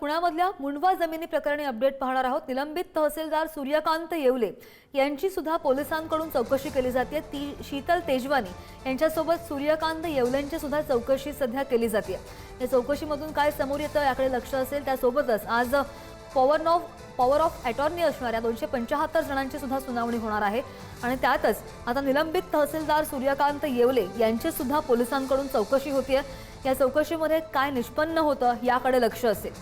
पुण्यामधल्या मुंडवा जमिनी प्रकरणी अपडेट पाहणार आहोत. निलंबित तहसीलदार सूर्यकांत येवले यांची सुद्धा पोलिसांकडून चौकशी केली जाते. ती शीतल तेजवानी यांच्यासोबत सूर्यकांत येवलेंची सुद्धा चौकशी सध्या केली जाते. या चौकशीमधून काय समोर येतं याकडे लक्ष असेल त्यासोबतच आज power of power of attorney असणाऱ्या दोनशे पंचाहत्तर जणांची सुद्धा सुनावणी होणार आहे. आणि त्यातच आता निलंबित तहसीलदार सूर्यकांत येवले यांची सुद्धा पोलिसांकडून चौकशी होतीये. या चौकशीमध्ये काय निष्पन्न होतं याकडे लक्ष असेल.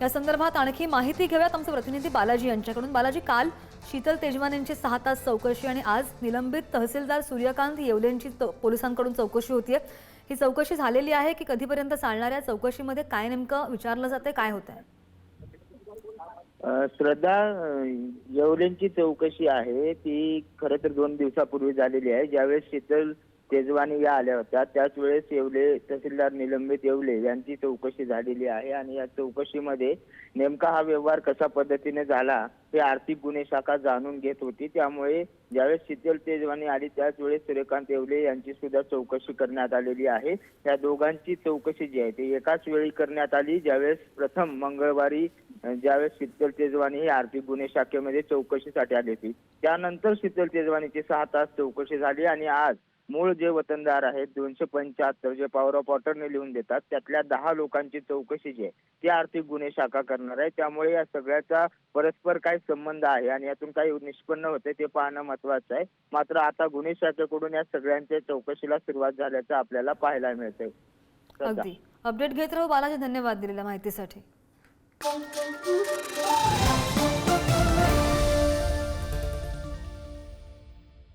या संदर्भात आणखी माहिती घेऊयात आमचे प्रतिनिधी बालाजी यांच्याकडून. बालाजी काल शीतल तेजवान यांची सहा तास चौकशी आणि आज निलंबित तहसीलदार सूर्यकांत येवलेंची पोलिसांकडून चौकशी होतीये. ही चौकशी झालेली आहे की कधीपर्यंत चालणाऱ्या चौकशीमध्ये काय नेमकं विचारलं जाते काय होत आहे श्रद्धा अ, येवलेंची चौकशी आहे. ती खरं तर दोन दिवसापूर्वी झालेली आहे. ज्यावेळेस शीतल तेजवानी या आल्या होत्या त्याच वेळेस येवले तहसीलदार निलंबित येवले यांची चौकशी झालेली आहे. आणि या चौकशीमध्ये नेमका हा व्यवहार कशा पद्धतीने झाला हे आर्थिक गुन्हे शाखा जाणून घेत होती. त्यामुळे ज्यावेळेस शीतल तेजवानी आली त्याच वेळेस सूर्यकांत येवले यांची सुद्धा चौकशी करण्यात आलेली आहे. या दोघांची चौकशी जी आहे ती एकाच वेळी करण्यात आली. ज्यावेळेस प्रथम मंगळवारी ज्यावेळेस शीतल शीतल तेजवानी ही आर्थिक गुन्हे शाखेमध्ये चौकशीसाठी आली होती. त्यानंतर शीतल तेजवानीची सहा तास चौकशी झाली आणि आज मूळ जे वतनदार आहेत दोनशे पंच्याहत्तर जे पॉवर ऑफ ऑटरने लिहून देतात त्यातल्या दहा लोकांची चौकशी जी आहे ती आर्थिक गुन्हे शाखा करणार आहे. त्यामुळे या सगळ्याचा परस्पर काय संबंध आहे आणि यातून काही निष्पन्न होते ते पाहणं महत्वाचं आहे. मात्र आता गुन्हे शाखेकडून या सगळ्यांच्या चौकशीला सुरुवात झाल्याचं आपल्याला पाहायला मिळतंय. अगदी. अपडेट घेत राहू बालाजी धन्यवाद दिलेल्या माहितीसाठी. Música